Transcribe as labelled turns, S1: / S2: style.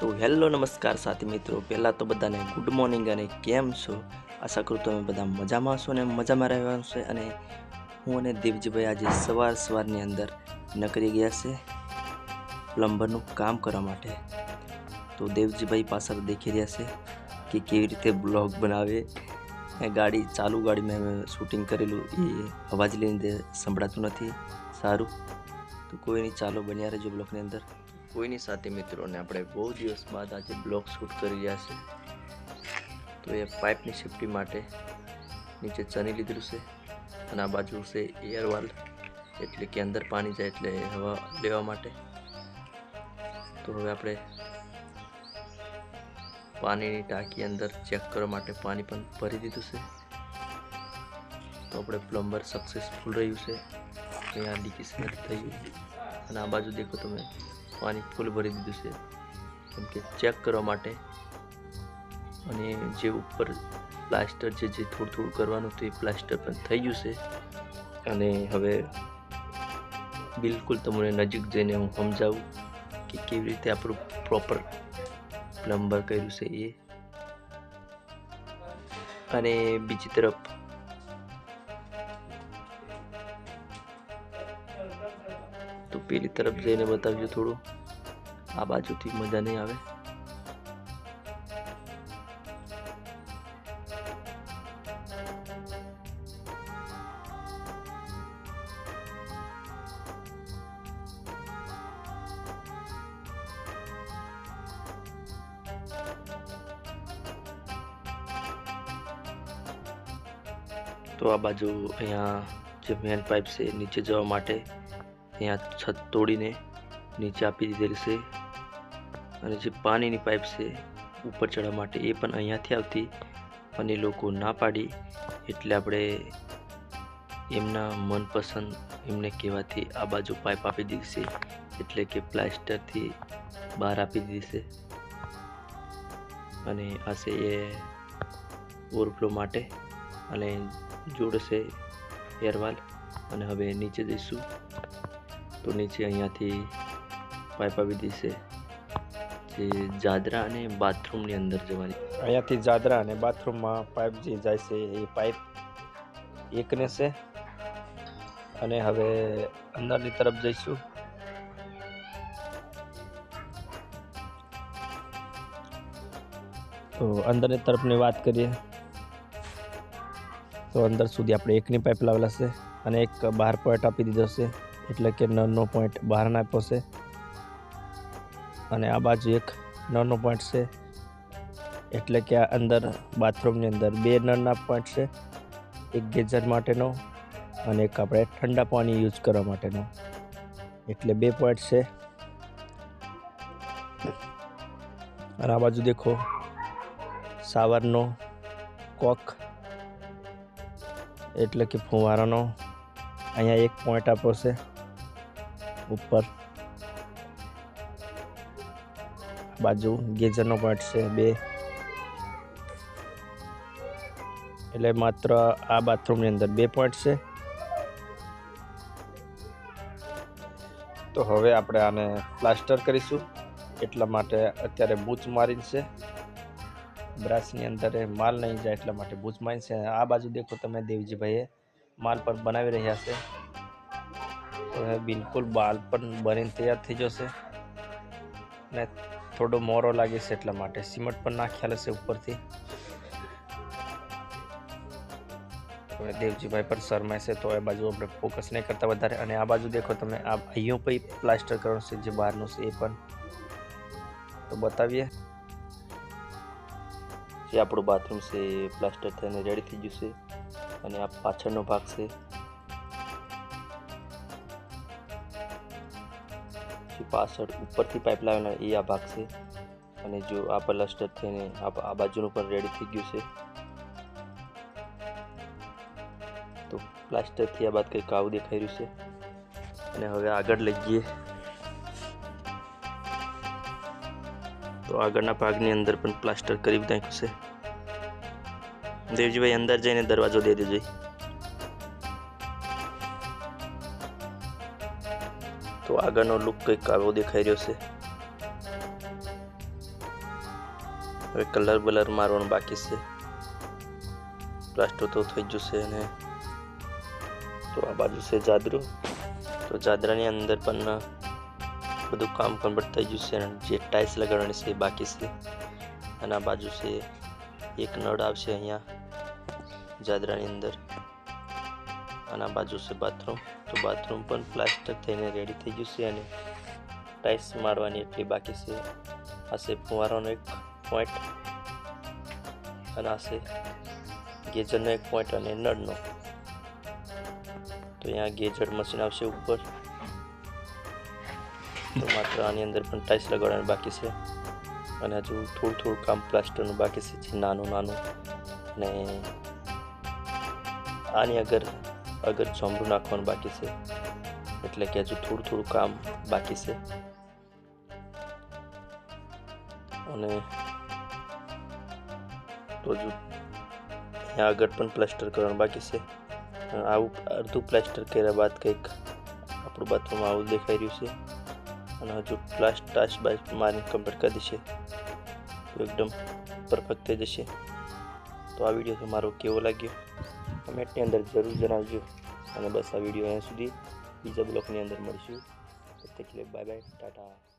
S1: તો હેલો નમસ્કાર સાથી મિત્રો, પહેલાં તો બધાને ગુડ મોર્નિંગ અને કેમ છો? આશા કરું તમે બધા મજામાં હશો અને મજામાં રહેવાનું છે અને હું અને દેવજીભાઈ આજે સવાર સવારની અંદર નકરી ગયા છે પ્લમ્બરનું કામ કરવા માટે. તો દેવજીભાઈ પાછળ દેખી રહ્યા છે કે કેવી રીતે બ્લોગ બનાવે ગાડી, ચાલુ ગાડીમાં મેં શૂટિંગ કરેલું એ અવાજ લઈને સંભળાતું નથી. સારું. તો કોઈ નહીં, ચાલો બન્યા રહેજો બ્લોગની અંદર. કોઈની સાથે મિત્રોને આપણે બહુ દિવસ બાદ આજે બ્લોગ શૂટ કરી રહ્યા છે. તો એ પાઇપની સેફટી માટે નીચે ચની લીધેલું છે અને આ બાજુ છે એર વાલ એટલે કે અંદર પાણી જાય એટલે હવા લેવા માટે. તો હવે આપણે પાણીની ટાંકી અંદર ચેક કરવા માટે પાણી પણ ભરી દીધું છે. તો આપણે પ્લમ્બર સક્સેસફુલ રહ્યું છે. અહીંયા લીકેજ નથી થયું. અને આ બાજુ દેખો તમે. પાણી ફૂલ ભરી દીધું છે. કેમ કે ચેક કરવા માટે અને જે ઉપર પ્લાસ્ટર છે જે થોડું થોડું કરવાનું હતું એ પ્લાસ્ટર પણ થઈ ગયું છે. અને હવે બિલકુલ તમને નજીક જઈને હું સમજાવું કે કેવી રીતે આપણું પ્રોપર પ્લમ્બર કર્યું છે એ. અને બીજી તરફ તો પેલી તરફ જઈને બતાવજો થોડું. આ બાજુથી મજા નહીં આવે. તો આ બાજુ અહીંયા જે મેન પાઇપ છે નીચે જવા માટે અહીંયા છત તોડીને નીચે આપી દીધેલી છે અને જે પાણીની પાઇપ છે ઉપર ચડવા માટે એ પણ અહીંયાથી આવતી અને એ લોકો ના પાડી એટલે આપણે એમના મનપસંદ એમને કહેવાથી આ બાજુ પાઇપ આપી દીધી એટલે કે પ્લાસ્ટરથી બહાર આપી દીધી છે. અને આ એ ઓવરફ્લો માટે અને જોડશે એરવાલ અને હવે નીચે જઈશું. તો નીચે અહીંયાથી પાઇપ આવી દેશે જે જાદરા અને બાથરૂમની અંદર જવાની.
S2: અહીંયાથી જાદરા અને બાથરૂમમાં પાઇપ જે જાય છે, એ પાઇપ એકને છે. અને હવે અંદરની તરફ જઈશું. તો અંદરની તરફની વાત કરીએ. તો અંદર સુધી આપણે એકની પાઇપ લાવેલા છે અને એક બહાર પોઈન્ટ આપી દીધો છે. એટલે કે નળનો પોઈન્ટ બહારના આપ્યો છે. અને આ બાજુ એક નળનો પોઈન્ટ છે. એટલે કે આ અંદર બાથરૂમની અંદર બે નળના પોઈન્ટ છે. એક ગેઝર માટેનો અને એક આપણે ઠંડા પાણી યુઝ કરવા માટેનો. એટલે બે પોઈન્ટ છે. અને આ બાજુ દેખો, સાવરનો કોક, એટલે કે ફુવારાનો, અહીંયા એક પોઈન્ટ આપ્યો છે. ઉપર. બાજુ ગેજરનો પોઈન્ટ છે, બે. એટલે માત્ર આ બાથરૂમની અંદર બે પોઈન્ટ છે. તો હવે આપણે આને પ્લાસ્ટર કરીશું. એટલા માટે અત્યારે બૂચ મારીને છે. બ્રાસની અંદર માલ નહીં જાય એટલા માટે બૂચ મારી છે. આ બાજુ દેખો તમે દેવજીભાઈએ માલ પણ બનાવી રહ્યા છે. હવે બિલકુલ બાલ પણ બનીને તૈયાર થઈ જશે. ને થોડો મોરો લાગે છે એટલા માટે. સિમેન્ટ પણ નાખ્યા હશે ઉપરથી. હવે દેવજીભાઈ પણ શરમાય છે, તો એ બાજુ આપણે ફોકસ નહીં કરતા વધારે. અને આ બાજુ દેખો તમે, આ અહીંયા પણ પ્લાસ્ટર કરવાનું છે, જે બહારનું છે એ પણ. તો બતાવીએ.
S1: જે આપણું બાથરૂમ છે એ પ્લાસ્ટર થઈને રેડી થઈ છે. અને આ પાછળનો ભાગ છે. જે પાછળ ઉપરથી પાઇપ લાવેલા એ આ ભાગ છે. અને જો આ પ્લાસ્ટર થઈને આ બાજુનું પણ રેડી થઈ ગયું છે. તો પ્લાસ્ટરથી આ બાદ કંઈક આવું દેખાઈ રહ્યું છે. અને હવે આગળ લઈ જઈએ તો આગળના ભાગની અંદર પણ પ્લાસ્ટર કરી નાખ્યું છે. દેવજીભાઈ અંદર જઈને દરવાજો દે દેજો. તો આગળનો લુક કંઈક આવો દેખાઈ રહ્યો છે. હવે કલર બલર મારવાનું બાકી છે. પ્લાસ્ટર તો થઈ છે અને તો આ બાજુ છે જાદરું. તો જાદરાની અંદર પણ બધું કામ કમ્પ્લીટ થઈ છે અને જે ટાઇલ્સ લગાડવાની છે એ બાકી છે. અને આ બાજુ છે એક નળ આવશે અહીંયા જાદરાની અંદર. અને આ બાજુ છે બાથરૂમ તો બાથરૂમ પણ પ્લાસ્ટર થઈને રેડી થઈ ગયું છે અને ટાઇલ્સ મારવાની એટલી બાકી છે. આ છે ફુવારોનો એક પોઈન્ટ અને આ છે ગેજરનો એક પોઈન્ટ અને નળનો. તો અહીંયા ગેજર મશીન આવશે ઉપર. તો માત્ર આની અંદર પણ ટાઇલ્સ લગાડવાની બાકી છે. અને હજુ થોડું થોડું કામ પ્લાસ્ટરનું બાકી છે, જે નાનું નાનું. અને આની આગળ આગળ ચોમરું નાખવાનું બાકી છે. એટલે કે હજુ થોડું થોડું કામ બાકી છે. અને તો હજુ અહીંયા આગળ પણ પ્લાસ્ટર કરવાનું બાકી છે. આવું અડધું પ્લાસ્ટર કર્યા બાદ કંઈક આપણું બાથરૂમ આવું દેખાઈ રહ્યું છે. અને હજુ પ્લાસ્ટ ટાચ બાય મારી કમ્પ્લીટ કરી દેશે એકદમ પરફેક્ટ થઈ જશે. તો આ વીડિયો તમારો કેવો લાગ્યો? કમેન્ટની અંદર જરૂર જણાવજો. અને બસ આ વીડિયો અહીંયા સુધી. બીજા બ્લોકની અંદર મળીશું. તો બાય બાય, ટાટા.